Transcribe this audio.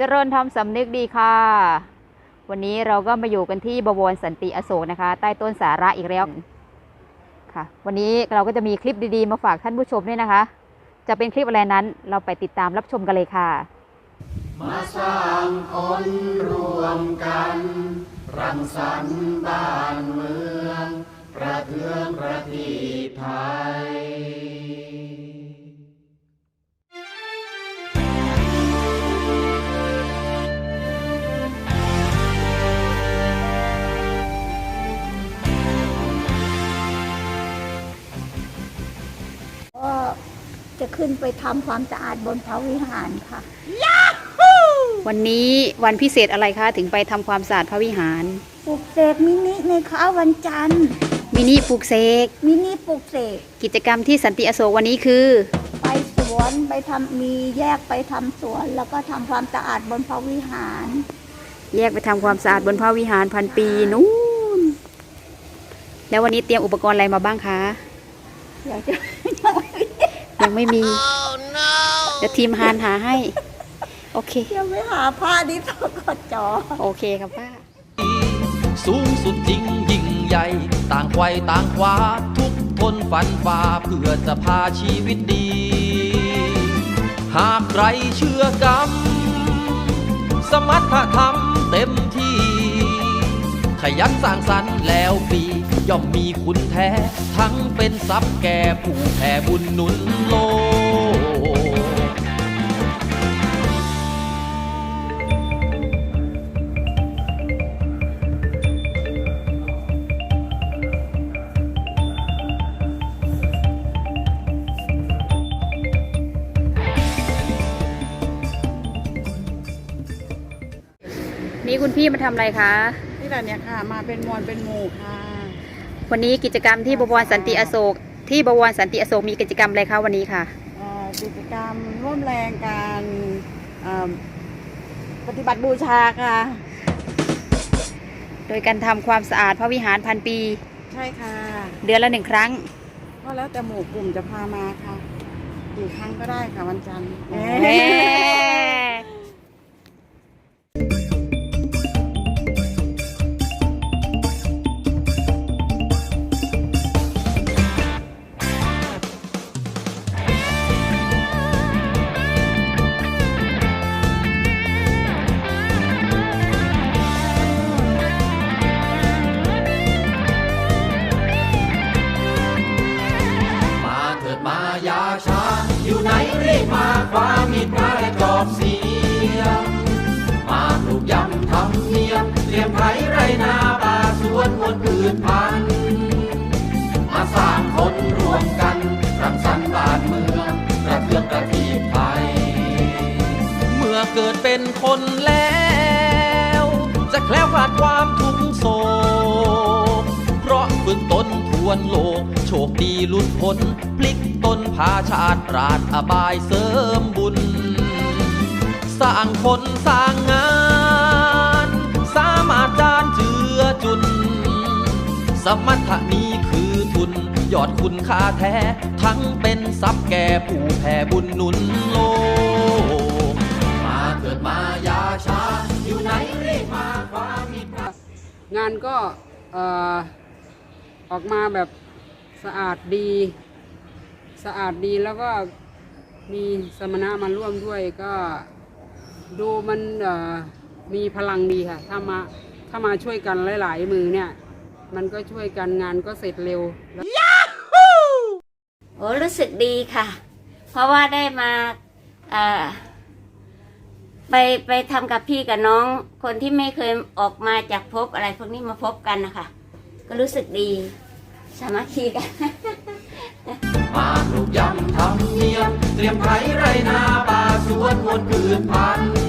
เจริญธรรมสำนึกดีค่ะ วันนี้เราก็มาอยู่กันที่บวรสันติอโศกนะคะ ใต้ต้นสาระอีกแล้วค่ะ วันนี้เราก็จะมีคลิปดีๆ มาฝากท่านผู้ชมด้วยนะคะ จะเป็นคลิปอะไรนั้นเราไปติดตามรับชมกันเลยค่ะ มาสร้างคนรวมกัน รังสรรค์บ้านเมือง ประเทืองประทีไทย ขึ้นไปทำความสะอาดบนพระวิหารค่ะ วันนี้วันพิเศษอะไรคะ ถึงไปทำความสะอาดพระวิหาร ปลุกเสกมินิในคะวันจันทร์ มินิปลูกเสกมินิปลุกเสกกิจกรรมที่สันติอโศกวันนี้คือ ไปสวนไปทำมีแยกไปทำสวน แล้วก็ทำความสะอาดบนพระวิหาร แยกไปทำความสะอาดบนพระวิหารพันปีนู้นแล้ววันนี้เตรียมอุปกรณ์อะไรมาบ้างคะ อยากจะ ยังไม่มี เดี๋ยวทีมฮานหาให้ โอเคเที่ยวไปหาผ้าดิบกดจอ โอเคครับป้า สูงสุดจริงยิ่งใหญ่ ต่างไขว้ต่างคว้าทุกทนฝันฝ่าเพื่อจะพาชีวิตดี หากใครเชื่อกรรม สมรรถธรรมเต็มที่ข ยันสร้างสรรค์แล้วฟรีย่อมมีคุณแท้ ทั้งเป็นทรัพย์แก่ผู้แผ่บุญหนุนโลนี่คุณพี่มาทำอะไรคะ นี่แหละเนี่ยค่ะ มาเป็นมวลเป็นหมู่ค่ะ วันนี้กิจกรรมที่บวรสันติอโศก ที่บวรสันติอโศกมีกิจกรรมอะไรคะวันนี้ค่ะเอ่อกิจกรรมร่วมแรงการเอ่อปฏิบัติบูชาค่ะ โดยการทำความสะอาดพระวิหารพันปี ใช่ค่ะ เดือนละหนึ่งครั้ง ก็แล้วแต่หมู่กลุ่มจะพามาค่ะกี่ครั้งก็ได้ค่ะวันจันทร์เอ๊ะ ดมายาชาอยู่ไหนรีบมาความมีดมาและจอบเสียมาปลูกยำทำเนียมเตรียมไถไรนาป่าสวนคนอื่นพันมาสร้างคนรวมกันรังสรรค์บ้านเมืองประเทืองประทีปไทยเมื่อเกิดเป็นคนแล้ว จะแคล้วคลาดความทุกโศกเพราะฝึกตนทวนโลก โชคดีลุดพ้นพลิกตนพาชาติปราดอบายเสริมบุญ สร้างคนสร้างงาน สามารถจานเจือจุน สมรรถนี้คือทุน ยอดคุณค่าแท้ ทั้งเป็นทรัพย์แก่ผู้แผ่บุญนุนโลก มาเกิดมายาชา อยู่ไหนรีบมาความมีพระงานก็ออกมาแบบ สะอาดดี สะอาดดีแล้วก็มีสมณะมาร่วมด้วยก็ดูมันมีพลังดีค่ะ ถ้ามาถ้ามาช่วยกันหลาย ๆ มือเนี่ย มันก็ช่วยกันงานก็เสร็จเร็วโอ้รู้สึกดีค่ะ เพราะว่าได้มาไปไปทำกับพี่กับน้อง คนที่ไม่เคยออกมาจากภพอะไรพวกนี้มาพบกันนะคะ ก็รู้สึกดี สามัคคีกัน มาปลูกยำทำเนียม เตรียมไถไรนาป่าสวนวนอื่นพันธุ์